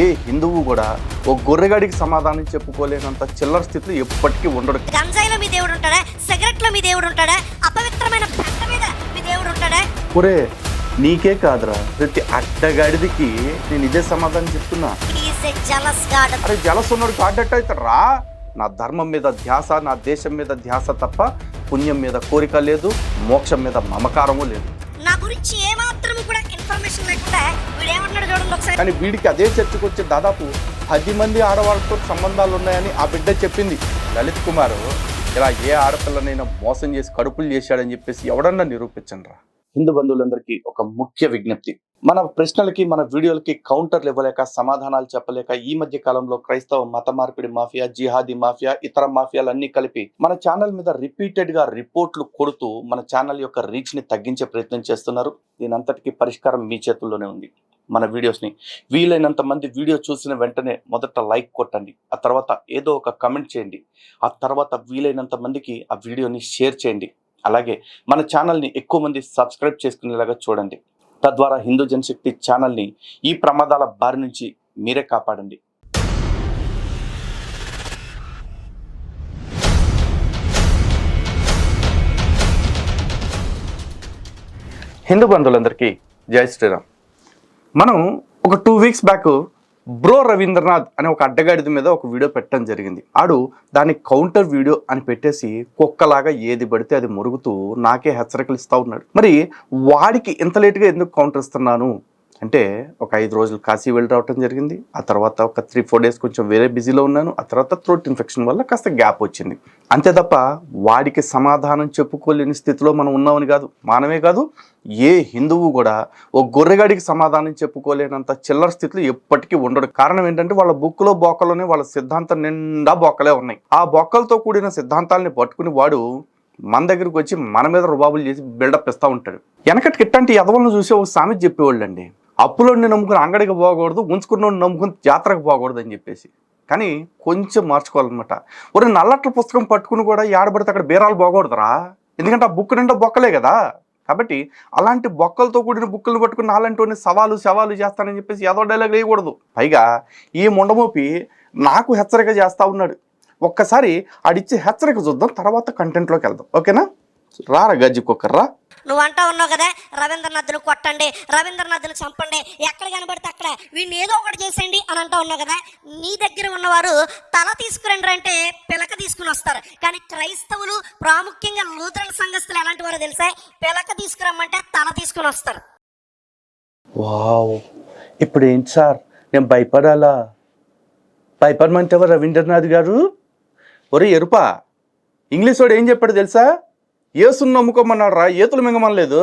ఏ హిందువు కూడా ఓ గొర్రెగాడికి సమాధానం చెప్పుకోలేనంత చిల్లర స్థితిలో ఎప్పటికీ ఉండడు. గంజాయిలో మీ దేవుడు ఉంటాడా? సిగరెట్లో మీ దేవుడు ఉంటాడా? అపవిత్రమైన బట్ట మీద మీ దేవుడు ఉంటాడా? ఒరే నీకే కాదురా. ప్రతి అడ్డగాడిదికి నేను ఇదే సమాధానం చెప్తున్నా. ఎ జలస్ గాడ్ అరే జలసున్నాడు కాడ్డట్టు అవుతారా నా ధర్మం మీద ధ్యాస నా దేశం మీద ధ్యాస తప్ప పుణ్యం మీద కోరిక లేదు మోక్షం మీద మమకారము లేదు. నా గురించి ఏమాత్రం కూడా ఇన్ఫర్మేషన్ లేకుండా వీడు ఏమంటున్నాడు చూడండి ఒకసారి. కానీ వీడికి అదే చర్చకు వచ్చి దాదాపు పది మంది ఆడవాళ్ళతో సంబంధాలు ఉన్నాయని ఆ బిడ్డ చెప్పింది. లలిత్ కుమార్ ఇలా ఏ ఆడపిల్లనైనా మోసం చేసి కడుపులు చేశాడని చెప్పేసి ఎవడన్నా నిరూపించండి రా హిందూ బంధువులందరికీ ఒక ముఖ్య విజ్ఞప్తి. మన ప్రశ్నలకి మన వీడియోలకి కౌంటర్లు ఇవ్వలేక సమాధానాలు చెప్పలేక ఈ మధ్య కాలంలో క్రైస్తవ మత మార్పిడి మాఫియా జిహాదీ మాఫియా ఇతర మాఫియాలన్నీ కలిపి మన ఛానల్ మీద రిపీటెడ్గా రిపోర్ట్లు కొడుతూ మన ఛానల్ యొక్క రీచ్ని తగ్గించే ప్రయత్నం చేస్తున్నారు. దీని అంతటికీ పరిష్కారం మీ చేతుల్లోనే ఉంది. మన వీడియోస్ని వీలైనంత మంది వీడియో చూసిన వెంటనే మొదట లైక్ కొట్టండి. ఆ తర్వాత ఏదో ఒక కమెంట్ చేయండి. ఆ తర్వాత వీలైనంత మందికి ఆ వీడియోని షేర్ చేయండి. అలాగే మన ఛానల్ని ఎక్కువ మంది సబ్స్క్రైబ్ చేసుకునేలాగా చూడండి. తద్వారా హిందూ జనశక్తి ఛానల్ని ఈ ప్రమాదాల బారి నుంచి మీరే కాపాడండి. హిందూ బంధువులందరికీ జై శ్రీరామ్. మనం ఒక two weeks back bro Ravindranath అనే ఒక అడ్డగాడిద మీద ఒక వీడియో పెట్టడం జరిగింది. ఆడు దాని కౌంటర్ వీడియో అని పెట్టేసి కుక్కలాగా ఏది పడితే అది మురుగుతూ నాకే హెచ్చరికలు ఇస్తూ ఉన్నాడు. మరి వాడికి ఇంత లేటుగా ఎందుకు కౌంటర్ ఇస్తున్నాను? అంటే ఒక ఐదు రోజులు కాశీ వెళ్ళి రావటం జరిగింది. ఆ తర్వాత ఒక త్రీ ఫోర్ డేస్ కొంచెం వేరే బిజీలో ఉన్నాను. ఆ తర్వాత థ్రోట్ ఇన్ఫెక్షన్ వల్ల కాస్త గ్యాప్ వచ్చింది. అంతే తప్ప వాడికి సమాధానం చెప్పుకోలేని స్థితిలో మనం ఉన్నామని కాదు మానవే కాదు ఏ హిందువు కూడా ఓ గొర్రెగాడికి సమాధానం చెప్పుకోలేనంత చిల్లర స్థితిలో ఎప్పటికీ ఉండడు. కారణం ఏంటంటే వాళ్ళ బుక్లో బోకలోనే వాళ్ళ సిద్ధాంతం నిండా బొక్కలే ఉన్నాయి. ఆ బొక్కలతో కూడిన సిద్ధాంతాలని పట్టుకుని వాడు మన దగ్గరికి వచ్చి మన మీద రుబాబులు చేసి బిల్డప్ ఇస్తూ ఉంటాడు. వెనకటికి ఇట్లాంటి యదవులను చూసి ఒక సామెత చెప్పేవాళ్ళండి. అప్పులోని నమ్ముకుని అంగడికి పోకూడదు ఉంచుకున్న నమ్ముకుని జాతరకు పోకూడదు అని చెప్పేసి. కానీ కొంచెం మార్చుకోవాలన్నమాట. ఒరే నల్లట్ల పుస్తకం పట్టుకుని కూడా ఏడబడితే అక్కడ బీరాలు పోకూడదురా. ఎందుకంటే ఆ బుక్ నిండా బొక్కలే కదా. కాబట్టి అలాంటి బొక్కలతో కూడిన బుక్కులు పట్టుకుని నాలంటి సవాలు సవాలు చేస్తానని చెప్పేసి ఏదో డైలాగ్ వేయకూడదు. పైగా ఈ ముండమోపి నాకు హెచ్చరిక చేస్తూ ఉన్నాడు. ఒక్కసారి ఆడిచ్చే హెచ్చరిక చూద్దాం తర్వాత కంటెంట్లోకి వెళ్దాం. ఓకేనా? రారా గజ్జి కుక్కర్రా నువ్వు అంటా ఉన్నావు కదా రవీంద్రనాథ్ను కొట్టండి రవీంద్రనాథ్ను చంపండి ఎక్కడ కనబడితే అక్కడ వీడిని ఏదో ఒకటి చేసేయండి అని అంటా ఉన్నావు కదా నీ దగ్గర ఉన్నవారు తల తీసుకురండి అంటే పిలక తీసుకుని వస్తారు. కానీ క్రైస్తవులు ప్రాముఖ్యంగా నూతన సంఘస్థులు ఎలాంటి వారో తెలుసా? పిలక తీసుకురమ్మంటే తల తీసుకుని వస్తారు. వావ్. ఇప్పుడు ఏంటి సార్? నేను భయపడాలా? భయపడమంటావా రవీంద్రనాథ్ గారు? ఒరే ఎరుపా ఇంగ్లీష్ వాడు ఏం చెప్పాడు తెలుసా? ఏసుని నమ్ముకోమన్నాడు రా ఏతులు మింగమనలేదు.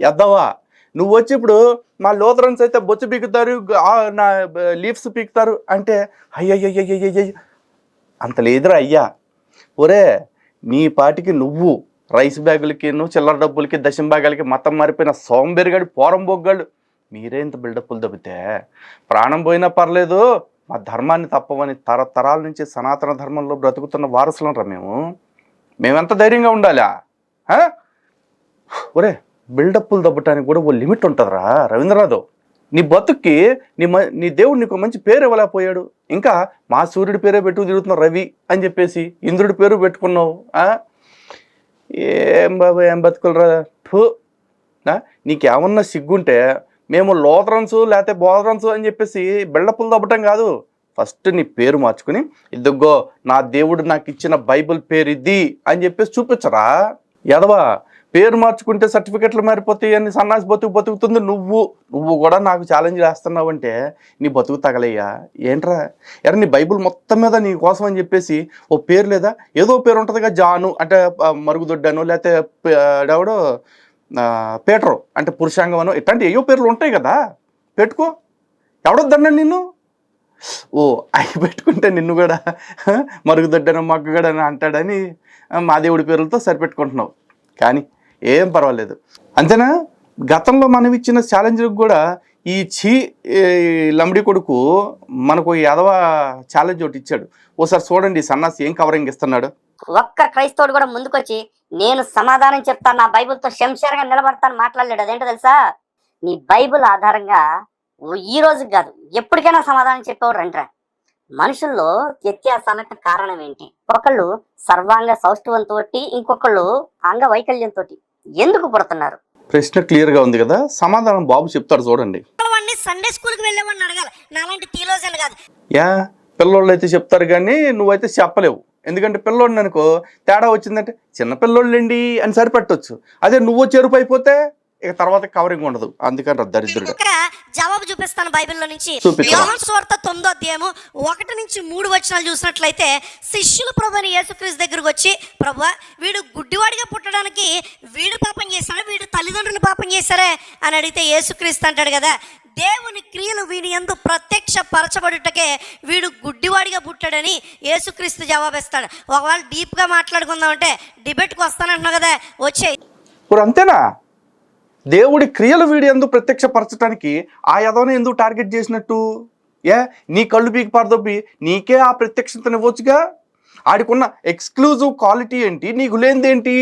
ఎద్దవా నువ్వు వచ్చి ఇప్పుడు మా లోతరన్స్ అయితే బొచ్చు పీకుతారు నా లీవ్స్ పీకుతారు అంటే అయ్యయ్యయ్యయ్యయ్య అంత లేదురా అయ్యా ఒరే నీ పాటికి నువ్వు రైస్ బ్యాగులకి నువ్వు చిల్లర డబ్బులకి దశం బ్యాగులకి మతం మారిపోయిన సోంబెరిగాడు పోరం బొగ్గాడు మీరే ఇంత బిల్డప్లు దొబ్బితే ప్రాణం పోయినా పర్లేదు మా ధర్మాన్ని తప్పవని తరతరాల నుంచి సనాతన ధర్మంలో బ్రతుకుతున్న వారసులం రా మేము మేమెంత ధైర్యంగా ఉండాలా ఒరే బిల్డప్పులు దబ్బటానికి కూడా ఓ లిమిట్ ఉంటుందిరా రవీంద్రనాథ్ నీ బతుక్కి నీ మ నీ దేవుడు నీకు మంచి పేరు ఇవ్వలేకపోయాడు. ఇంకా మా సూర్యుడి పేరే పెట్టు తిరుగుతున్నావు రవి అని చెప్పేసి ఇంద్రుడి పేరు పెట్టుకున్నావు ఏం బాబు ఏం బతుకులరా? ఠూ నా నీకేమన్నా సిగ్గుంటే మేము లోతరన్స్ లేకపోతే బోధరన్స్ అని చెప్పేసి బిల్డప్పులు దబ్బటం కాదు. ఫస్ట్ నీ పేరు మార్చుకుని ఇదిగో నా దేవుడు నాకు ఇచ్చిన బైబిల్ పేరు ఇది అని చెప్పేసి చూపించరా? ఎదవా పేరు మార్చుకుంటే సర్టిఫికెట్లు మారిపోతాయి అని సన్నాసి బతుకు బతుకుతుంది నువ్వు. నువ్వు కూడా నాకు ఛాలెంజ్ చేస్తున్నావు అంటే నీ బతుకు తగలయ్యా. ఏంట్రా? ఎరా నీ బైబిల్ మొత్తం మీద నీ కోసం అని చెప్పేసి ఓ పేరు లేదా? ఏదో పేరు ఉంటుందిగా జాను అంటే మరుగుదొడ్డను లేకపోతే ఎవడో పేటరు అంటే పురుషాంగమను ఇట్లాంటి ఏయో పేర్లు ఉంటాయి కదా. పెట్టుకో. ఎవడొద్దన్నాడు నిన్ను. ఓ అవి పెట్టుకుంటే నిన్ను కూడా మరుగుదొడ్డను మగ్గుగడని అంటాడని మా దేవుడి పేర్లతో సరిపెట్టుకుంటున్నావు. కానీ ఏం పర్వాలేదు. అంతేనా? గతంలో మనం ఇచ్చిన ఛాలెంజ్లకు కూడా ఈ చీ ఈ లంబడి కొడుకు మనకు యాదవ ఛాలెంజ్ ఒకటి ఇచ్చాడు. ఓసారి చూడండి ఈ సన్నాసి ఏం కవరింగ్ ఇస్తున్నాడు. ఒక్క క్రైస్తవుడు కూడా ముందుకొచ్చి నేను సమాధానం చెప్తాను నా బైబుల్తో శంషేరంగా నిలబడతాను మాట్లాడలేడు. అదేంటో తెలుసా? నీ బైబిల్ ఆధారంగా ఈ రోజు కాదు. ఎప్పటికైనా సమాధానం చెప్పేవాడు రండిరా. మనుషుల్లో వ్యత్యాసాలకు కారణం ఏంటి? ఒకళ్ళు సర్వాంగ సౌష్ఠవంతో ఇంకొకళ్ళు అంగవైకల్యంతో ఎందుకు పుడుతున్నారు? ప్రశ్న క్లియర్గా ఉంది కదా? సమాధానం బాబు చెప్తాడు చూడండి. సండే స్కూల్కి వెళ్ళేవాడిని అడగాలి. నాలాంటి థియోలోజన్ కాదు. యా పిల్లోళ్ళు అయితే చెప్తారు కానీ నువ్వైతే చెప్పలేవు. ఎందుకంటే పిల్లోడిని అనుకో తేడా వచ్చిందంటే చిన్న పిల్లోళ్ళండి? అని సరిపెట్టొచ్చు. అదే నువ్వు చెరుపు అయిపోతే ఇక తర్వాత కవరింగ్ ఉండదు. అందుకని దరిద్రుడు. జవాబు చూపిస్తాను బైబిల్లో నుంచి. యోహాను సువార్త తొమ్మిదో అధ్యాయము ఒకటి నుంచి మూడు వచనాలు చూసినట్లయితే శిష్యులు ప్రభుని యేసుక్రీస్తు దగ్గరకు వచ్చి ప్రభు వీడు గుడ్డివాడిగా పుట్టడానికి వీడు పాపం చేశాడు? వీడు తల్లిదండ్రులు పాపం చేశారే అని అడిగితే యేసుక్రీస్తు అంటాడు కదా దేవుని క్రియలు వీని ఎందు ప్రత్యక్ష పరచబడుటకే వీడు గుడ్డివాడిగా పుట్టాడని యేసుక్రీస్తు జవాబిస్తాడు. ఒకవేళ డీప్గా మాట్లాడుకుందాం అంటే డిబేట్కి వస్తానంటున్నావు కదా వచ్చే ఇప్పుడు అంతేనా? దేవుడి క్రియలు వీడి ఎందుకు ప్రత్యక్షపరచడానికి ఆ యదవని ఎందుకు టార్గెట్ చేసినట్టు? ఏ? నీ కళ్ళు పీకి పారదొబ్బి నీకే ఆ ప్రత్యక్షతనివ్వచ్చుగా? ఆడికున్న ఎక్స్క్లూజివ్ క్వాలిటీ ఏంటి? నీకు లేనిదేంటి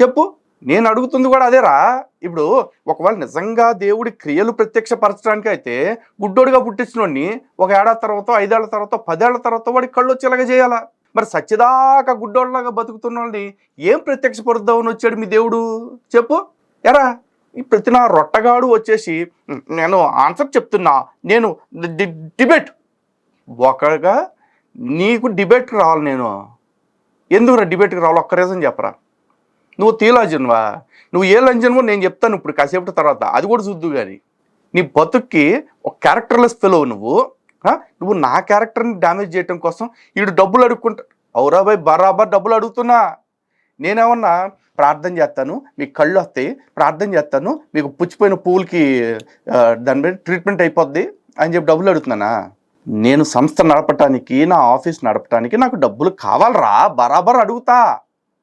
చెప్పు. నేను అడుగుతుంది కూడా అదేరా. ఇప్పుడు ఒకవేళ నిజంగా దేవుడి క్రియలు ప్రత్యక్షపరచడానికి అయితే గుడ్డోడిగా పుట్టించినోడిని ఒక ఏడాది తర్వాత ఐదేళ్ళ తర్వాత పదేళ్ళ తర్వాత వాడికి కళ్ళు వచ్చేలాగా చేయాలా? మరి సచ్చిదాకా గుడ్డోళ్ళలాగా బతుకుతున్న వాళ్ళని ఏం ప్రత్యక్షపరుద్దామని వచ్చాడు మీ దేవుడు? చెప్పు. ఎరా. ప్రతి నా రొట్టగాడు వచ్చేసి నేను ఆన్సర్ చెప్తున్నా నేను డిబేట్. ఒకగా నీకు డిబేట్కి రావాలి నేను. ఎందుకురా డిబేట్కి రావాలి? ఒక్క రీజన్ చెప్పరా. నువ్వు తీలాజన్వా నువ్వు ఏ లంజన్వో నేను చెప్తాను ఇప్పుడు కాసేపటి తర్వాత. అది కూడా చూద్దు కానీ నీ బతుక్కి ఒక క్యారెక్టర్లెస్ ఫెలో నువ్వు. నువ్వు నా క్యారెక్టర్ని డ్యామేజ్ చేయటం కోసం వీడు డబ్బులు అడుక్కుంటా అవురా బాయ్ బరాబర్ డబ్బులు అడుగుతున్నా. నేనేమన్నా ప్రార్థన చేస్తాను మీకు కళ్ళు వస్తాయి ప్రార్థన చేస్తాను మీకు పుచ్చిపోయిన పువ్వులకి దాని మీద ట్రీట్మెంట్ అయిపోద్ది అని చెప్పి డబ్బులు అడుగుతున్నానా? నేను సంస్థ నడపటానికి నా ఆఫీస్ నడపటానికి నాకు డబ్బులు కావాలరా? బరాబర్ అడుగుతా.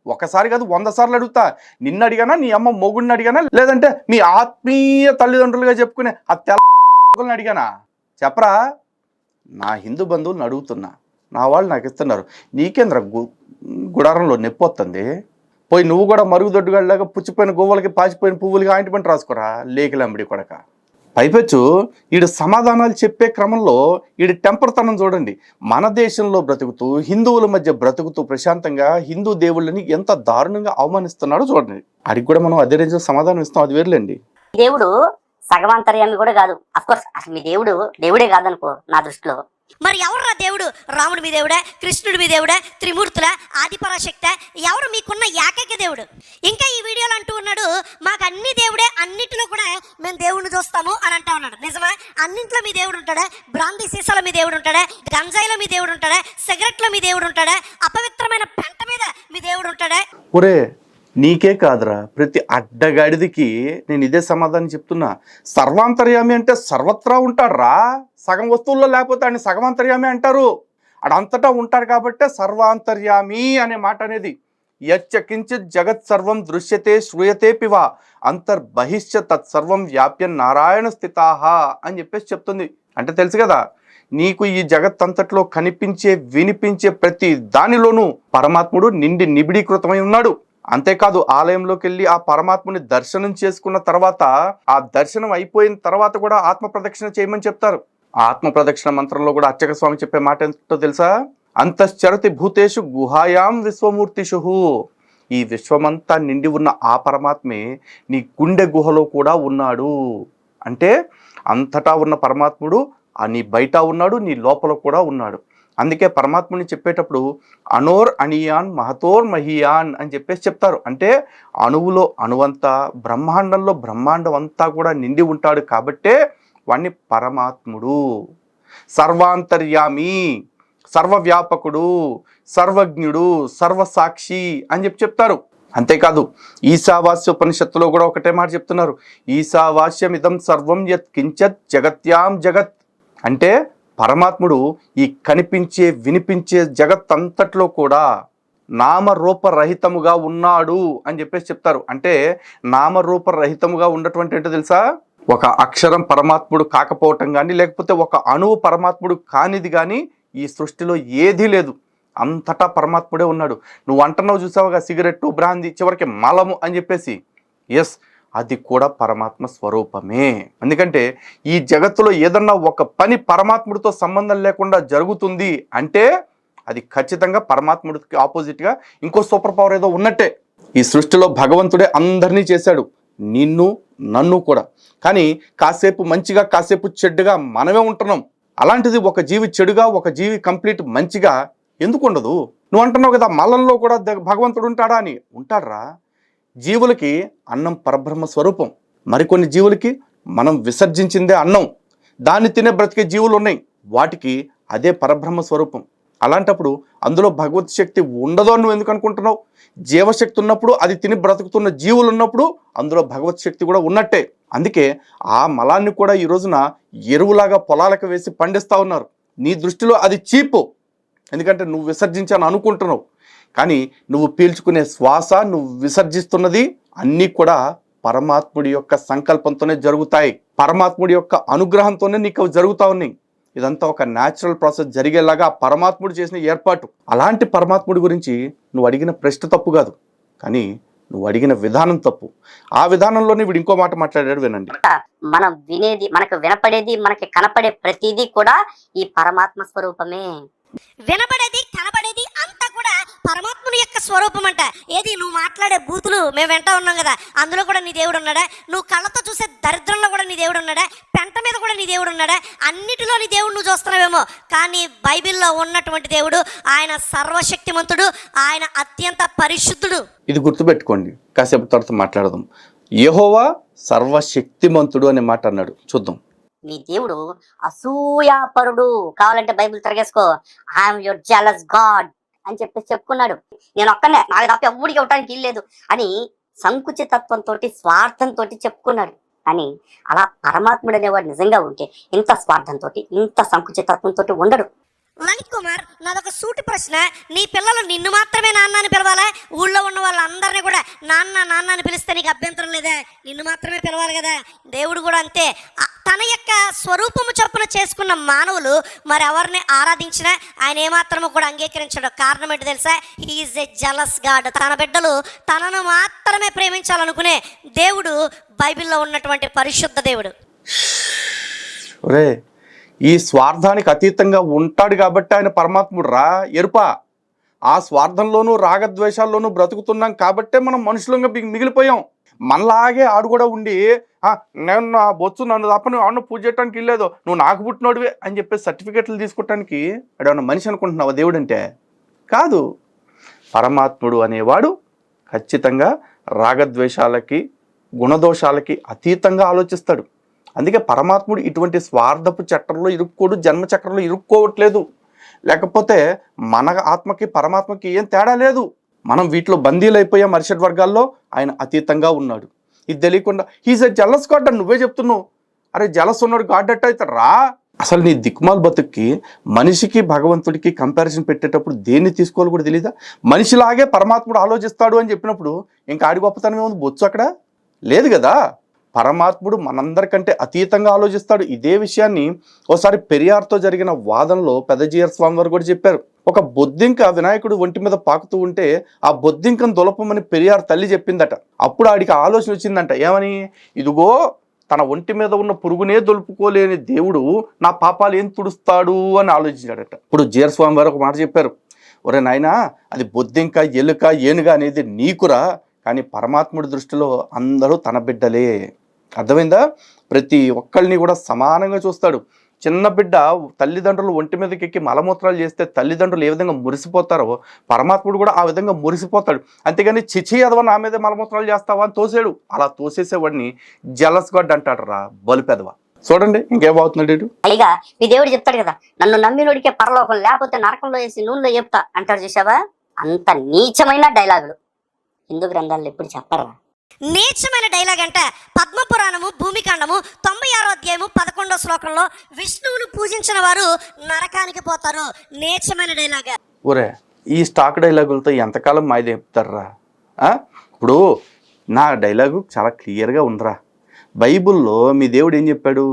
ఒకసారి కాదు వంద సార్లు అడుగుతా. నిన్ను అడిగానా నీ అమ్మ మొగుడిని అడిగానా లేదంటే మీ ఆత్మీయ తల్లిదండ్రులుగా చెప్పుకునే ఆ తెల్లని అడిగానా? చెప్పరా నా హిందూ బంధువులను అడుగుతున్నా. నా వాళ్ళు నాకు ఇస్తున్నారు. నీకేంద్ర గు గుడారంలో నొప్పి వస్తుంది? పోయి నువ్వు కూడా మరుగుదొడ్డుగాళ్ళగా పుచ్చిపోయిన గువ్వలకి పాచిపోయిన పువ్వులకి ఆయింట్మెంట్ రాసుకురా? లేకిలంబడి కొడక. పైపెచ్చు ఈడు సమాధానాలు చెప్పే క్రమంలో ఈడు టెంపర్తనం చూడండి. మన దేశంలో బ్రతుకుతూ హిందువుల మధ్య బ్రతుకుతూ ప్రశాంతంగా హిందూ దేవుళ్ళని ఎంత దారుణంగా అవమానిస్తున్నాడో చూడండి. అడిగి కూడా మనం అదే రేంజ్లో సమాధానం ఇస్తాం అది వేర్లేండి. దేవుడు సగవంతర్యామి కూడా కాదు. అఫ్కోర్స్ అసలు మీ దేవుడు దేవుడే కాదనుకో నా దృష్టిలో. మరి ఎవర్రా దేవుడు? రాముడు మీ దేవుడే? కృష్ణుడు మీ దేవుడే? త్రిమూర్తుల? ఆదిపరాశక్త? ఎవరు మీకున్న ఏకైక దేవుడు? ఇంకా ఈ వీడియోలో అంటూ ఉన్నాడు మాకు అన్ని దేవుడే అన్నిటిలో కూడా మేము దేవుడిని చూస్తాము అని అంటా ఉన్నాడు. నిజమా? అన్నింట్లో మీ దేవుడు ఉంటాడా? బ్రాంతి సీసాలో మీ దేవుడు ఉంటాడా? గంజాయిలో మీ దేవుడు ఉంటాడా? సిగరెట్లో మీ దేవుడు ఉంటాడా? అపవిత్రమైన పెంట మీద మీ దేవుడు ఉంటాడా? ఒరే నీకే కాదురా. ప్రతి అడ్డగాడిదికి నేను ఇదే సమాధానం చెప్తున్నా. సర్వాంతర్యామి అంటే సర్వత్రా ఉంటాడురా. సగం వస్తువుల్లో లేకపోతే ఆయన సగమంతర్యామి అంటారు. అడంతటా ఉంటాడు కాబట్టే సర్వాంతర్యామి అనే మాట అనేది. యచ్చకించిత్ జగత్ సర్వం దృశ్యతే శ్రూయతే పివా. అంతర్బహిష్య తత్సర్వం వ్యాప్య నారాయణ స్థితాహ అని చెప్పేసి చెప్తుంది. అంటే తెలుసు కదా నీకు ఈ జగత్ అంతట్లో కనిపించే వినిపించే ప్రతి దానిలోనూ పరమాత్ముడు నిండి నిబిడీకృతమై ఉన్నాడు. అంతేకాదు ఆలయంలోకి వెళ్ళి ఆ పరమాత్ముని దర్శనం చేసుకున్న తర్వాత ఆ దర్శనం అయిపోయిన తర్వాత కూడా ఆత్మ ప్రదక్షిణ చేయమని చెప్తారు. ఆ ఆత్మ ప్రదక్షిణ మంత్రంలో కూడా అర్చక స్వామి చెప్పే మాట ఏంటో తెలుసా? అంతశ్చరతి భూతేషు గుహాయాం విశ్వమూర్తిషు. ఈ విశ్వమంతా నిండి ఉన్న ఆ పరమాత్మే నీ గుండె గుహలో కూడా ఉన్నాడు. అంటే అంతటా ఉన్న పరమాత్ముడు ఆ నీ బయట ఉన్నాడు నీ లోపల కూడా ఉన్నాడు. అందుకే పరమాత్ముని చెప్పేటప్పుడు అనోర్ అనియాన్ మహతోర్ మహియాన్ అని చెప్పేసి చెప్తారు. అంటే అణువులో అణువంతా బ్రహ్మాండంలో బ్రహ్మాండం అంతా కూడా నిండి ఉంటాడు కాబట్టే వాణ్ణి పరమాత్ముడు. సర్వాంతర్యామి సర్వవ్యాపకుడు సర్వజ్ఞుడు సర్వసాక్షి అని చెప్పి చెప్తారు. అంతేకాదు ఈశావాస్య ఉపనిషత్తులో కూడా ఒకటే మాట చెప్తున్నారు. ఈశావాస్యం ఇదం సర్వం యత్ కించత్ జగత్యాం జగత్. అంటే పరమాత్ముడు ఈ కనిపించే వినిపించే జగత్ అంతట్లో కూడా నామరూపరహితముగా ఉన్నాడు అని చెప్పేసి చెప్తారు. అంటే నామరూపరహితముగా ఉండటువంటి ఏంటో తెలుసా? ఒక అక్షరం పరమాత్ముడు కాకపోవటం కానీ లేకపోతే ఒక అణువు పరమాత్ముడు కానిది కానీ ఈ సృష్టిలో ఏదీ లేదు. అంతటా పరమాత్ముడే ఉన్నాడు. నువ్వు అంటున్నావు చూసావుగా సిగరెట్టు బ్రాంది చివరికి మలము అని చెప్పేసి. ఎస్ అది కూడా పరమాత్మ స్వరూపమే. ఎందుకంటే ఈ జగత్తులో ఏదన్నా ఒక పని పరమాత్ముడితో సంబంధం లేకుండా జరుగుతుంది అంటే అది ఖచ్చితంగా పరమాత్ముడికి ఆపోజిట్గా ఇంకో సూపర్ పవర్ ఏదో ఉన్నట్టే. ఈ సృష్టిలో భగవంతుడే అందరినీ చేశాడు. నిన్ను నన్ను కూడా. కానీ కాసేపు మంచిగా కాసేపు చెడ్డుగా మనమే ఉంటున్నాం. అలాంటిది ఒక జీవి చెడుగా ఒక జీవి కంప్లీట్ మంచిగా ఎందుకు ఉండదు? నువ్వు అంటున్నావు కదా మలంలో కూడా భగవంతుడు ఉంటాడా అని. ఉంటాడ్రా. జీవులకి అన్నం పరబ్రహ్మ స్వరూపం. మరికొన్ని జీవులకి మనం విసర్జించిందే అన్నం. దాన్ని తినే బ్రతికే జీవులు ఉన్నాయి. వాటికి అదే పరబ్రహ్మ స్వరూపం. అలాంటప్పుడు అందులో భగవత్ శక్తి ఉండదో అని నువ్వు ఎందుకు అనుకుంటున్నావు? జీవశక్తి ఉన్నప్పుడు అది తిని బ్రతుకుతున్న జీవులు ఉన్నప్పుడు అందులో భగవత్ శక్తి కూడా ఉన్నట్టే. అందుకే ఆ మలాన్ని కూడా ఈ రోజున ఎరువులాగా పొలాలకు వేసి పండిస్తా ఉన్నారు. నీ దృష్టిలో అది చీపు. ఎందుకంటే నువ్వు విసర్జించాను అనుకుంటున్నావు. కానీ నువ్వు పీల్చుకునే శ్వాస నువ్వు విసర్జిస్తున్నది అన్నీ కూడా పరమాత్ముడి యొక్క సంకల్పంతోనే జరుగుతాయి. పరమాత్ముడి యొక్క అనుగ్రహంతోనే నీకు అవి జరుగుతా ఉన్నాయి. ఇదంతా ఒక న్యాచురల్ ప్రాసెస్ జరిగేలాగా పరమాత్ముడు చేసిన ఏర్పాటు. అలాంటి పరమాత్ముడి గురించి నువ్వు అడిగిన ప్రశ్న తప్పు కాదు. కానీ నువ్వు అడిగిన విధానం తప్పు. ఆ విధానంలోనే వీడు ఇంకో మాట మాట్లాడాడు వినండి. మనం వినేది మనకు వినపడేది మనకి కనపడే ప్రతిదీ కూడా ఈ పరమాత్మ స్వరూపమే. అంతా కూడా పరమాత్ముని యొక్క స్వరూపం అంట ఏది? నువ్వు మాట్లాడే బూతులు మేము వింటా ఉన్నాం కదా. అందులో కూడా నీ దేవుడు ఉన్నాడా? నువ్వు కళ్ళతో చూసే దరిద్రంలో కూడా నీ దేవుడు ఉన్నాడా? పెంట మీద కూడా నీ దేవుడు ఉన్నాడా? అన్నిటిలో నీ దేవుడు నువ్వు చూస్తున్నావేమో. కానీ బైబిల్లో ఉన్నటువంటి దేవుడు ఆయన సర్వశక్తిమంతుడు ఆయన అత్యంత పరిశుద్ధుడు. ఇది గుర్తుపెట్టుకోండి. కాసేపు తర్వాత మాట్లాడదాం. యెహోవా సర్వశక్తిమంతుడు అనే మాట అన్నాడు. చూద్దాం. నీ దేవుడు అసూయాపరుడు. కావాలంటే బైబిల్ తిరగేసుకో. ఐఎమ్ యువర్ జలస్ గాడ్ అని చెప్పేసి చెప్పుకున్నాడు. నేను ఒక్కనే నాకు తప్ప ఎవ్వడికి ఇవ్వడానికి ఇల్లేదు అని సంకుచితత్వంతో స్వార్థంతో చెప్పుకున్నాడు. అని అలా పరమాత్ముడు అనేవాడు నిజంగా ఉంటే ఇంత స్వార్థంతో ఇంత సంకుచితత్వంతో ఉండడు. లలిత్ కుమార్ నాదొక సూటి ప్రశ్న. నీ పిల్లలు నిన్ను మాత్రమే నాన్న అని పిలవాలా? ఊళ్ళో ఉన్న వాళ్ళందరినీ కూడా నాన్న నాన్న అని పిలిస్తే నీకు అభ్యంతరం లేదా? నిన్ను మాత్రమే పిలవాలి కదా? దేవుడు కూడా అంతే. తన యొక్క స్వరూపము చొప్పున చేసుకున్న మానవులు మరి ఎవరిని ఆరాధించినా ఆయన ఏమాత్రము కూడా అంగీకరించడు. కారణం ఏంటి తెలుసా? హీఈస్ ఎ జలస్ గాడ్ తన బిడ్డలు తనను మాత్రమే ప్రేమించాలనుకునే దేవుడు బైబిల్లో ఉన్నటువంటి పరిశుద్ధ దేవుడు. ఒరే ఈ స్వార్థానికి అతీతంగా ఉంటాడు కాబట్టి ఆయన పరమాత్ముడు రా ఎరుపా. ఆ స్వార్థంలోనూ రాగద్వేషాల్లోనూ బ్రతుకుతున్నాం కాబట్టే మనం మనుషులంగా మిగిలిపోయాం. మనలాగే ఆడు కూడా ఉండి నేను నా బొచ్చు నన్ను తప్ప నువ్వు ఆడను పూజ చేయడానికి వెళ్ళలేదు నువ్వు నాకు పుట్టినోడివే అని చెప్పి సర్టిఫికెట్లు తీసుకోవటానికి అడేమన్నా మనిషి అనుకుంటున్నావా దేవుడు అంటే కాదు. పరమాత్ముడు అనేవాడు ఖచ్చితంగా రాగద్వేషాలకి గుణదోషాలకి అతీతంగా ఆలోచిస్తాడు. అందుకే పరమాత్ముడు ఇటువంటి స్వార్థపు చట్టంలో ఇరుక్కోడు జన్మ చక్రంలో ఇరుక్కోవట్లేదు. లేకపోతే మన ఆత్మకి పరమాత్మకి ఏం తేడా లేదు. మనం వీటిలో బందీలు అయిపోయే మరిషడ్ వర్గాల్లో ఆయన అతీతంగా ఉన్నాడు. ఇది తెలియకుండా హీజ్ ఎ జలస్ గాడ్ అని నువ్వే చెప్తున్నావు. అరే జలస్ ఉన్నాడు గాడ్ అట్ట అయితే రా. అసలు నీ దిక్మాల్ బతుక్కి మనిషికి భగవంతుడికి కంపారిజన్ పెట్టేటప్పుడు దేన్ని తీసుకోవాలి కూడా తెలియదా మనిషిలాగే పరమాత్ముడు ఆలోచిస్తాడు అని చెప్పినప్పుడు ఇంకా ఆడి గొప్పతనం ఏముంది? బొచ్చు అక్కడ? లేదు కదా? పరమాత్ముడు మనందరికంటే అతీతంగా ఆలోచిస్తాడు. ఇదే విషయాన్ని ఓసారి పెరియార్తో జరిగిన వాదనలో పెదజీయర్ స్వామి వారు కూడా చెప్పారు. ఒక బొద్దింక వినాయకుడు ఒంటి మీద పాకుతూ ఉంటే ఆ బొద్దింకను దులపమని పెరియార్ తల్లి చెప్పిందట. అప్పుడు ఆడికి ఆలోచన వచ్చిందంట. ఏమని? ఇదిగో తన ఒంటి మీద ఉన్న పురుగునే దొలుపుకోలేని దేవుడు నా పాపాలు ఏం తుడుస్తాడు అని ఆలోచించాడట. ఇప్పుడు జీర స్వామి వారు ఒక మాట చెప్పారు. ఒరే నాయనా అది బొద్దింక ఎలుక ఏనుగా అనేది నీకురా కానీ పరమాత్ముడి దృష్టిలో అందరూ తన బిడ్డలే. అర్థమైందా? ప్రతి ఒక్కళ్ళని కూడా సమానంగా చూస్తాడు. చిన్న బిడ్డ తల్లిదండ్రులు ఒంటి మీదకి ఎక్కి మలమూత్రాలు చేస్తే తల్లిదండ్రులు ఏ విధంగా మురిసిపోతారో పరమాత్ముడు కూడా ఆ విధంగా మురిసిపోతాడు. అంతేగాని చిచి అదవ నా మీదే మలమూత్రాలు చేస్తావా అని తోసాడు. అలా తోసేసేవాడిని జలస్ గడ్ అంటాడు రా బలిపెదవ. చూడండి ఇంకేమవుతున్నాడు ఇటు? పైగా మీ దేవుడు చెప్తాడు కదా నన్ను నమ్మినోడికే పరలోకం లేకపోతే నరకంలో వేసి నూనెలో చెప్తా. అంటాడు చూసావా అంత నీచమైన డైలాగులు. హిందూ గ్రంథాలు ఎప్పుడు చెప్పరా? నీచమైన డైలాగ్ అంటే పద్మపురాణము భూమికాండము తొంభై ఆరో అధ్యాయము పదకొండో శ్లోకంలో విష్ణువును పూజించిన వారు నరకానికి పోతారు. నీచమైన డైలాగ్. ఒరే ఈ స్టాక్ డైలాగులతో ఎంతకాలం మాది చెప్తారా ఇప్పుడు నా డైలాగు చాలా క్లియర్గా ఉందిరా. బైబిల్లో మీ దేవుడు ఏం చెప్పాడు?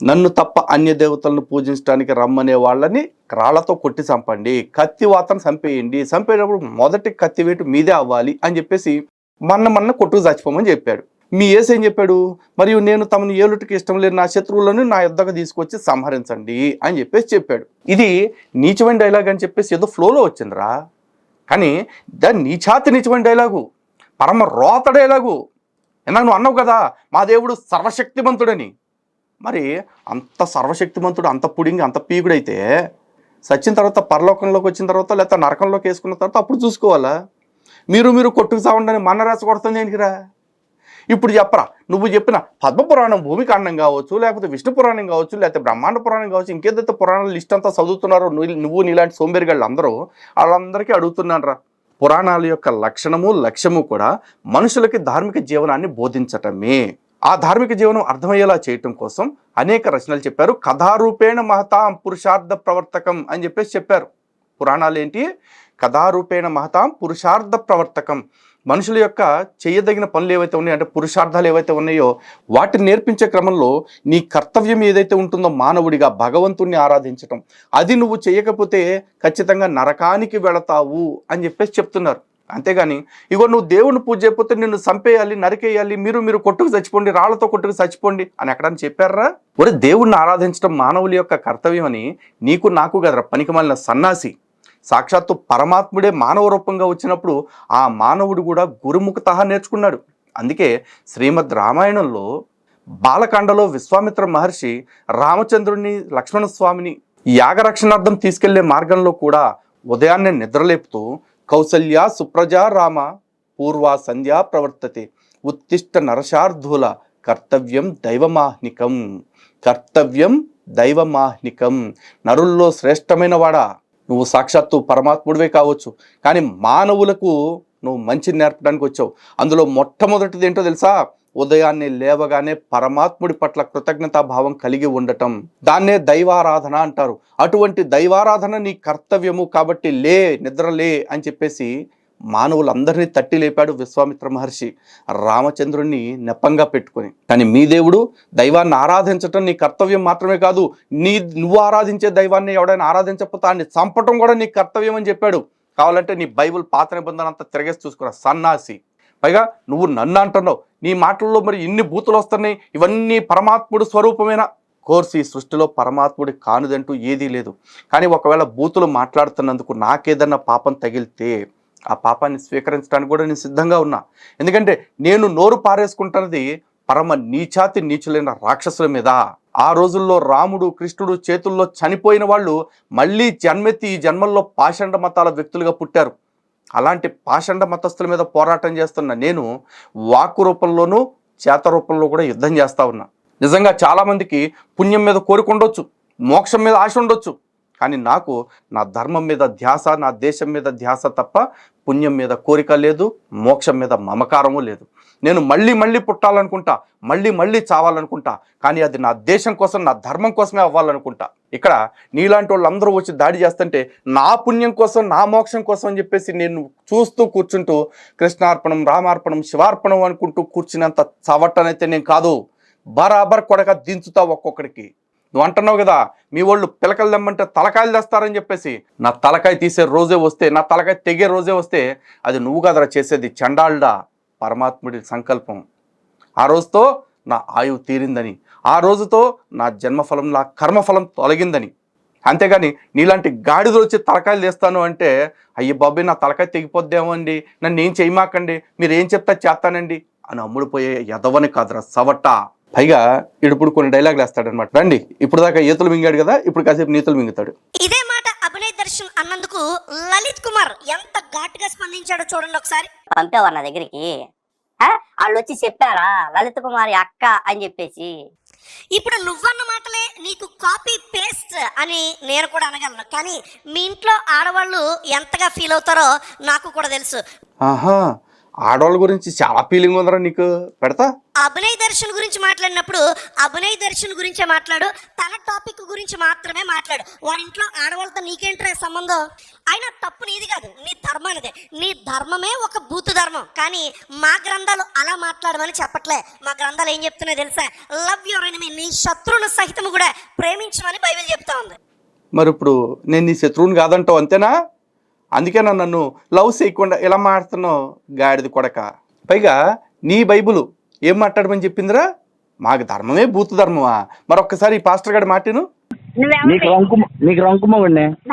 నన్ను తప్ప అన్య దేవతలను పూజించడానికి రమ్మనే వాళ్ళని రాళ్ళతో కొట్టి చంపండి. కత్తి వాతను చంపేయండి. చంపేటప్పుడు మొదటి కత్తి వేటు మీదే అవ్వాలి అని చెప్పేసి మన్న మన్న కొట్టుకు చచ్చిపోమని చెప్పాడు. మీ ఏసు ఏం చెప్పాడు? మరియు నేను తమను ఏలుటికి ఇష్టం లేని నా శత్రువులను నా యుద్ధకు తీసుకొచ్చి సంహరించండి అని చెప్పేసి చెప్పాడు. ఇది నీచమైన డైలాగ్ అని చెప్పేసి ఏదో ఫ్లోలో వచ్చిందిరా. కానీ దాని నీచాతి నీచమైన డైలాగు పరమ రోత డైలాగు ఇందాక నువ్వు అన్నావు కదా మా దేవుడు సర్వశక్తిమంతుడని. మరి అంత సర్వశక్తిమంతుడు అంత పుడింగి అంత పీకుడైతే సచ్చిన తర్వాత పరలోకంలోకి వచ్చిన తర్వాత లేకపోతే నరకంలోకి వేసుకున్న తర్వాత అప్పుడు చూసుకోవాలా? మీరు మీరు కొట్టుకు ఉండని మన రాసి కొడుతుంది దేనికిరా ఇప్పుడు చెప్పరా నువ్వు చెప్పిన పద్మపురాణం భూమికాండం కావచ్చు లేకపోతే విష్ణు పురాణం కావచ్చు లేకపోతే బ్రహ్మాండ పురాణం కావచ్చు ఇంకేదైతే పురాణాల లిస్ట్ అంతా చదువుతున్నారో నువ్వు నువ్వు నీలాంటి సోంబేరిగాళ్ళు అందరూ వాళ్ళందరికీ అడుగుతున్నాను రా పురాణాల యొక్క లక్షణము లక్ష్యము కూడా మనుషులకి ధార్మిక జీవనాన్ని బోధించటమే. ఆ ధార్మిక జీవనం అర్థమయ్యేలా చేయటం కోసం అనేక రచనలు చెప్పారు. కథారూపేణ మహతాం పురుషార్థ ప్రవర్తకం అని చెప్పేసి చెప్పారు. పురాణాలు ఏంటి కథారూపేణ మహతాం పురుషార్థ ప్రవర్తకం. మనుషుల యొక్క చేయదగిన పనులు ఏవైతే ఉన్నాయో అంటే పురుషార్థాలు ఏవైతే ఉన్నాయో వాటిని నేర్పించే క్రమంలో నీ కర్తవ్యం ఏదైతే ఉంటుందో మానవుడిగా భగవంతుణ్ణి ఆరాధించటం. అది నువ్వు చేయకపోతే ఖచ్చితంగా నరకానికి వెళతావు అని చెప్పేసి చెప్తున్నారు. అంతేగాని ఇగో నువ్వు దేవుని పూజ చేయకపోతే నిన్ను చంపేయాలి నరికేయాలి మీరు మీరు కొట్టుకు చచ్చిపోండి రాళ్ళతో కొట్టుకు చచ్చిపోండి అని ఎక్కడని చెప్పారా? ఒరే దేవుణ్ణి ఆరాధించడం మానవుల యొక్క కర్తవ్యం అని నీకు నాకు కదరా పనికి మళ్ళిన సన్నాసి. సాక్షాత్తు పరమాత్ముడే మానవ రూపంగా వచ్చినప్పుడు ఆ మానవుడు కూడా గురుముఖత నేర్చుకున్నాడు. అందుకే శ్రీమద్ రామాయణంలో బాలకాండలో విశ్వామిత్ర మహర్షి రామచంద్రుడిని లక్ష్మణ స్వామిని యాగరక్షణార్థం తీసుకెళ్ళే మార్గంలో కూడా ఉదయాన్నే నిద్రలేపుతూ కౌసల్య సుప్రజ రామ పూర్వ సంధ్యా ప్రవర్తతే. ఉత్తిష్ట నరశార్ధుల కర్తవ్యం దైవమాహ్నికం. కర్తవ్యం దైవమాహ్నికం. నరుల్లో శ్రేష్టమైన వాడా? నువ్వు సాక్షాత్తు పరమాత్ముడివే కావచ్చు కానీ మానవులకు నువ్వు మంచి నేర్పడానికి వచ్చావు. అందులో మొట్టమొదటిది ఏంటో తెలుసా? ఉదయాన్నే లేవగానే పరమాత్ముడి పట్ల కృతజ్ఞతా భావం కలిగి ఉండటం. దాన్నే దైవారాధన అంటారు. అటువంటి దైవారాధన నీ కర్తవ్యము కాబట్టి లే నిద్ర లే అని చెప్పేసి మానవులందరినీ తట్టి లేపాడు విశ్వామిత్ర మహర్షి రామచంద్రుణ్ణి నెప్పంగా పెట్టుకొని. కానీ మీ దేవుడు దైవాన్ని ఆరాధించటం నీ కర్తవ్యం మాత్రమే కాదు నీ నువ్వు ఆరాధించే దైవాన్ని ఎవడైనా ఆరాధించకపోతే ఆయన్ని చంపటం కూడా నీ కర్తవ్యం అని చెప్పాడు. కావాలంటే నీ బైబిల్ పాత నిబంధన అంతా తిరగేసి చూసుకురా సన్నాసి. పైగా నువ్వు నన్ను అంటున్నావు. నీ మాటల్లో మరి ఇన్ని బూతులు వస్తున్నాయి ఇవన్నీ పరమాత్ముడు స్వరూపమైన? కోర్స్ ఈ సృష్టిలో పరమాత్ముడి కానుదంటూ ఏదీ లేదు. కానీ ఒకవేళ బూతులు మాట్లాడుతున్నందుకు నాకేదన్నా పాపం తగిలితే ఆ పాపాన్ని స్వీకరించడానికి కూడా నేను సిద్ధంగా ఉన్నా. ఎందుకంటే నేను నోరు పారేసుకుంటున్నది పరమ నీచాతి నీచులైన రాక్షసుల మీద. ఆ రోజుల్లో రాముడు కృష్ణుడు చేతుల్లో చనిపోయిన వాళ్ళు మళ్ళీ జన్మెత్తి ఈ జన్మల్లో పాషండ మతాల వ్యక్తులుగా పుట్టారు. అలాంటి పాషండ మతస్థుల మీద పోరాటం చేస్తున్న నేను వాక్కు రూపంలోనూ చేత రూపంలో కూడా యుద్ధం చేస్తూ ఉన్నా. నిజంగా చాలామందికి పుణ్యం మీద కోరిక ఉండొచ్చు మోక్షం మీద ఆశ ఉండొచ్చు. కానీ నాకు నా ధర్మం మీద ధ్యాస నా దేశం మీద ధ్యాస తప్ప పుణ్యం మీద కోరిక లేదు మోక్షం మీద మమకారము లేదు. నేను మళ్ళీ మళ్ళీ పుట్టాలనుకుంటా మళ్ళీ మళ్ళీ చావాలనుకుంటా కానీ అది నా దేశం కోసం నా ధర్మం కోసమే అవ్వాలనుకుంటా. ఇక్కడ నీలాంటి వాళ్ళందరూ వచ్చి దాడి చేస్తుంటే నా పుణ్యం కోసం నా మోక్షం కోసం అని చెప్పేసి నేను చూస్తూ కూర్చుంటూ కృష్ణార్పణం రామార్పణం శివార్పణం అనుకుంటూ కూర్చున్నంత చవటనైతే నేను కాదు. బరాబర్ కొడక దించుతా ఒక్కొక్కడికి. నువ్వు అంటున్నావు కదా మీ వాళ్ళు పిలకలు తెమ్మంటే తలకాయలు తెస్తారని చెప్పేసి నా తలకాయ తీసే రోజే వస్తే నా తలకాయ తెగే రోజే వస్తే అది నువ్వు కదరా చేసేది చండాల్డా పరమాత్ముడి సంకల్పం. ఆ రోజుతో నా ఆయువు తీరిందని ఆ రోజుతో నా జన్మఫలం నా కర్మఫలం తొలగిందని. అంతేగాని నీలాంటి గాడిదలు వచ్చి తలకాయలు తీస్తాను అంటే అయ్యి బాబాయ్ నా తలకాయ తెగిపోద్దేమో అండి నన్ను ఏం చేయమాకండి మీరు ఏం చెప్తా చేస్తానండి అని అమ్ముడిపోయే ఎదవని కాదురా సవట్ట పైగా ఇప్పుడు కొన్ని డైలాగులు వేస్తాడనమాట రండి ఇప్పుడు దాకా ఈతలు మింగాడు కదా ఇప్పుడు కాసేపు నీతులు మింగుతాడు. ఇదే మాట అభినయ్ దర్శన్ అన్నందుకు లలిత్ కుమార్ ఎంత ఘాటుగా స్పందించాడో చూడండి ఒకసారి. పంపేవారు నా దగ్గరికి ఆ? వాళ్ళు వచ్చి చెప్పారా లలిత కుమారి అక్క అని చెప్పేసి. ఇప్పుడు నువ్వన్న మాటలే నీకు కాపీ పేస్ట్ అని నేను కూడా అనగలను. కానీ మీ ఇంట్లో ఆడవాళ్ళు ఎంతగా ఫీల్ అవుతారో నాకు కూడా తెలుసు. ఆహా ఆడవాళ్ళ గురించి చాలా ఫీలింగ్ ఉందరా నీకు. పెడతా. అభినయ్ దర్శన్ గురించి మాట్లాడినప్పుడు అభినయ్ దర్శన్ గురించే మాట్లాడు తన టాపిక్ గురించి మాత్రమే మాట్లాడు. వాడి ఇంట్లో ఆడవాళ్ళతో నీకేంట్రా సంబంధం? అయినా తప్పు నీది కాదు నీ ధర్మానిదే. నీ ధర్మమే ఒక బూతు ధర్మం. కానీ మా గ్రంథాలు అలా మాట్లాడమని చెప్పట్లే. మా గ్రంథాలు ఏం చెప్తున్నాయో తెలుసా? లవ్ యువర్ ఎనిమి నీ శత్రువును సహితము కూడా ప్రేమించమని బైబిల్ చెప్తా ఉంది. మరి ఇప్పుడు నేను నీ శత్రువుని కాదంటావు అంతేనా? అందుకే నన్ను లవ్ చేయకుండా ఇలా మాడుతున్నావు గాడిది కొడక? పైగా నీ బైబులు ఏం మాట్లాడమని చెప్పిందిరా? మాకు ధర్మమే భూత ధర్మమా? మరి ఒక్కసారి ఈ పాస్టర్ గారి మాటను. నీకు రంకు నీకు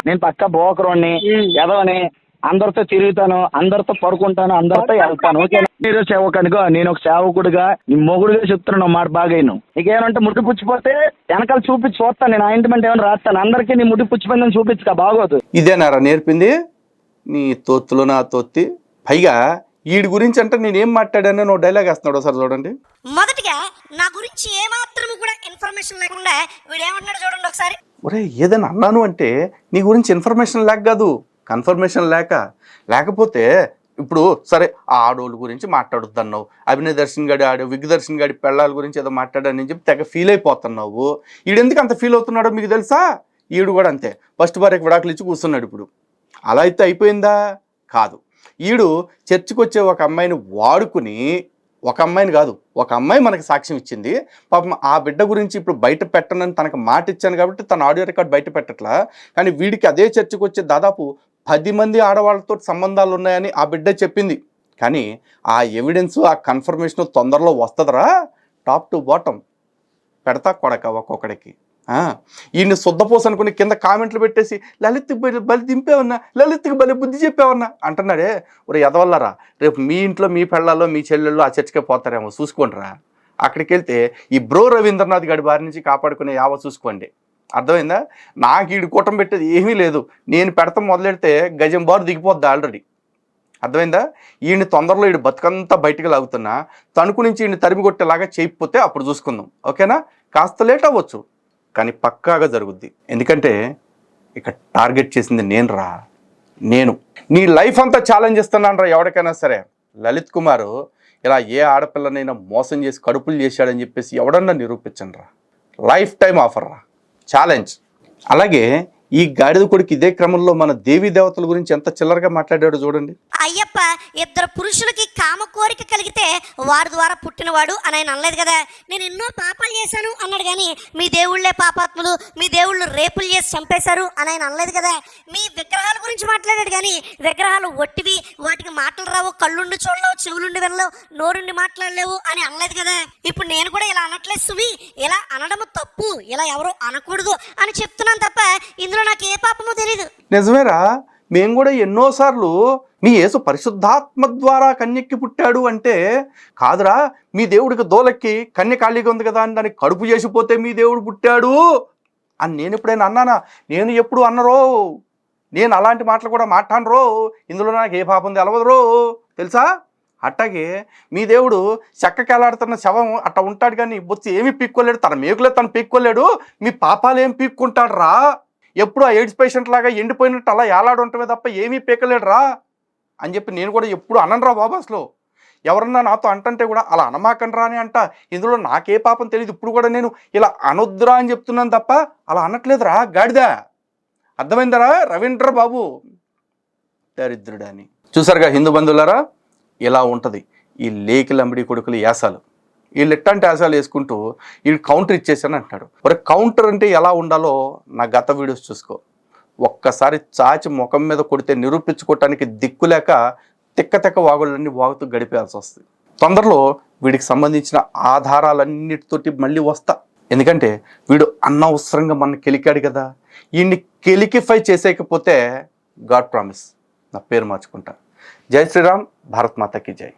నేను పక్క బోకరోని ఎదవని అందరితో తిరుగుతాను అందరితో పడుకుంటాను అందరితో వెళ్తాను ఓకే. మీరు సేవకునిగా నేను ఒక సేవకుడిగా నీ మొగుడుగా చెప్తున్నాను మాట బాగాను నీకేమంటే ముట్టి పుచ్చిపోతే వెనకాల చూపించి చూస్తాను నేను ఆయింట్మెంట్ ఏమైనా రాస్తాను అందరికీ నీ ముట్టి పుచ్చిపోయిందని చూపించుక బాగోదు. ఇదేనారా నేర్పింది? నీ తొత్తులో నా తొత్తి. పైగా వీడి గురించి అంటే నేనేం మాట్లాడానో నువ్వు డైలాగ్ వేస్తున్నాడు ఒకసారి చూడండి. మొదటిగా నా గురించి ఏమాత్రం కూడా ఇన్ఫర్మేషన్ లేకుండా వీడు ఏమంటున్నాడు చూడండి ఒకసారి. ఒరే ఏదైనా అన్నాను అంటే నీ గురించి ఇన్ఫర్మేషన్ లేక కాదు కన్ఫర్మేషన్ లేక. లేకపోతే ఇప్పుడు సరే ఆ ఆడోళ్ళ గురించి మాట్లాడుతున్నావు అభినయ్ దర్శన్ గాడి ఆడు విగ్ దర్శన్ గాడి పెళ్ళాల గురించి ఏదో మాట్లాడానని చెప్పి తెగ ఫీల్ అయిపోతున్నావు. ఈడెందుకు అంత ఫీల్ అవుతున్నాడో మీకు తెలుసా? ఈడు కూడా అంతే. ఫస్ట్ భార్యకి విడాకులు ఇచ్చి కూర్చున్నాడు ఇప్పుడు. అలా అయితే అయిపోయిందా? కాదు. ఈడు చర్చికి వచ్చే ఒక అమ్మాయిని వాడుకుని ఒక అమ్మాయిని కాదు ఒక అమ్మాయి మనకి సాక్ష్యం ఇచ్చింది. పాపం ఆ బిడ్డ గురించి ఇప్పుడు బయట పెట్టనని తనకు మాట ఇచ్చాను కాబట్టి తన ఆడియో రికార్డ్ బయట పెట్టట్లా. కానీ వీడికి అదే చర్చకు వచ్చే దాదాపు పది మంది ఆడవాళ్ళతో సంబంధాలు ఉన్నాయని ఆ బిడ్డ చెప్పింది. కానీ ఆ ఎవిడెన్స్ ఆ కన్ఫర్మేషన్ తొందరలో వస్తుందరా? Top to bottom. పెడతా కొడక ఒక్కొక్కడికి. ఈయన ఈయన్ని శుద్ధపోస అనుకుని కింద కామెంట్లు పెట్టేసి లలిత్ బలి దింపేవన్నా లలిత్కి బలి బుద్ధి చెప్పేవన్నా అంటున్నాడే. ఒరే ఎదవల్లరా రేపు మీ ఇంట్లో మీ పెళ్ళాల్లో మీ చెల్లెళ్ళు ఆ చర్చకే పోతారేమో చూసుకోండిరా. అక్కడికి వెళ్తే ఈ బ్రో రవీంద్రనాథ్ గడి బారి నుంచి కాపాడుకునే యావ చూసుకోండి. అర్థమైందా? నాకు ఈడు కూటం పెట్టేది ఏమీ లేదు. నేను పెడతాం మొదలెడితే గజం బారు దిగిపోద్ది ఆల్రెడీ. అర్థమైందా? ఈయన తొందరలో ఈడు బతుకంతా బయటికి లాగుతున్నా తణుకు నుంచి ఈయన తరిమి కొట్టేలాగా చేయకపోతే అప్పుడు చూసుకుందాం. ఓకేనా? కాస్త లేట్ అవ్వచ్చు. కానీ పక్కాగా జరుగుద్ది. ఎందుకంటే ఇక టార్గెట్ చేసింది నేను రా నేను. నీ లైఫ్ అంతా ఛాలెంజ్ ఇస్తున్నాను రా ఎవరికైనా సరే. లలిత్ కుమార్ ఇలా ఏ ఆడపిల్లనైనా మోసం చేసి కడుపులు చేశాడని చెప్పేసి ఎవడన్నా నిరూపించండి రా. లైఫ్ టైం ఆఫర్ రా. ఛాలెంజ్. అలాగే ఈ గాడిద కొడుకు ఇదే క్రమంలో మన దేవీ దేవతల గురించి ఎంత చిల్లరగా మాట్లాడాడో చూడండి. అయ్యప్ప ఇద్దరు పురుషులకి కామ కోరిక కలిగితే వారి ద్వారా పుట్టినవాడు అని ఆయన అనలేదు కదా. నేను ఎన్నో పాపాలు చేశాను అన్నాడు కానీ మీ దేవుళ్ళే పాపాత్ములు మీ దేవుళ్ళు రేపులు చేసి చంపేశారు అని ఆయన అనలేదు కదా. మీ విగ్రహాల గురించి మాట్లాడాడు కానీ విగ్రహాలు ఒట్టివి వాటికి మాటలు రావు కళ్ళుండి చూడలేవు చెవులుండి వినలేవు నోరుండి మాట్లాడలేవు అని అనలేదు కదా. ఇప్పుడు నేను కూడా ఇలా అనట్లేదు సువి ఇలా అనడము తప్పు ఇలా ఎవరు అనకూడదు అని చెప్తున్నాను తప్ప ఇందులో నాకు ఏ పాపమో తెలియదు నిజమేరా? మేము కూడా ఎన్నోసార్లు మీ యేసు పరిశుద్ధాత్మ ద్వారా కన్యక్కి పుట్టాడు అంటే కాదురా మీ దేవుడికి దోలెక్కి కన్య ఖాళీగా ఉంది కదా అని దానికి కడుపు చేసిపోతే మీ దేవుడు పుట్టాడు అని నేను ఎప్పుడైనా అన్నానా? నేను ఎప్పుడు అన్నరో? నేను అలాంటి మాటలు కూడా మాట్లాడరో? ఇందులో నాకు ఏ పాపం తెలవదురో? తెలుసా? అట్టాగే మీ దేవుడు చెక్కకేలాడుతున్న శవం అట్ట ఉంటాడు కానీ బొచ్చి ఏమి పీక్కోలేడు తన మేకులే తను పీక్కోలేడు మీ పాపాలు ఏం పీక్కుంటాడు రా ఎప్పుడు ఆ ఎయిడ్స్ పేషెంట్ లాగా ఎండిపోయినట్టు అలా ఏలాడు ఉంటమే తప్ప ఏమీ పీకలేడు రా అని చెప్పి నేను కూడా ఎప్పుడు అననురా బాబు అసలు. ఎవరన్నా నాతో అంటంటే కూడా అలా అనమాకండ్రా అని అంట. ఇందులో నాకే పాపం తెలియదు ఇప్పుడు కూడా నేను ఇలా అనొద్దురా అని చెప్తున్నాను తప్ప అలా అనట్లేదురా. గాడిదా! అర్థమైందరా? రవీంద్ర బాబు! దరిద్రుడని. చూసారుగా హిందూ బంధువులారా? ఇలా ఉంటుంది. ఈ లేకిలంబడి కొడుకులు యాసాలు. వీళ్ళు ఎట్టంటి యాసాలు వేసుకుంటూ వీడు కౌంటర్ ఇచ్చేసాను అంటాడు మరి కౌంటర్ అంటే ఎలా ఉండాలో నా గత వీడియోస్ చూసుకో. ఒక్కసారి చాచి ముఖం మీద కొడితే నిరూపించుకోవటానికి దిక్కు లేక తిక్క తిక్క వాగులన్నీ వాగుతూ గడిపేయాల్సి వస్తుంది. తొందరలో వీడికి సంబంధించిన ఆధారాలన్నిటితోటి మళ్ళీ వస్తా. ఎందుకంటే వీడు అనవసరంగా మన కెలికాడు కదా. వీడిని కెలికిఫై చేసేయకపోతే గాడ్ ప్రామిస్. నా పేరు మార్చుకుంటా. జై శ్రీరామ్ భారత్ మాతకి జై.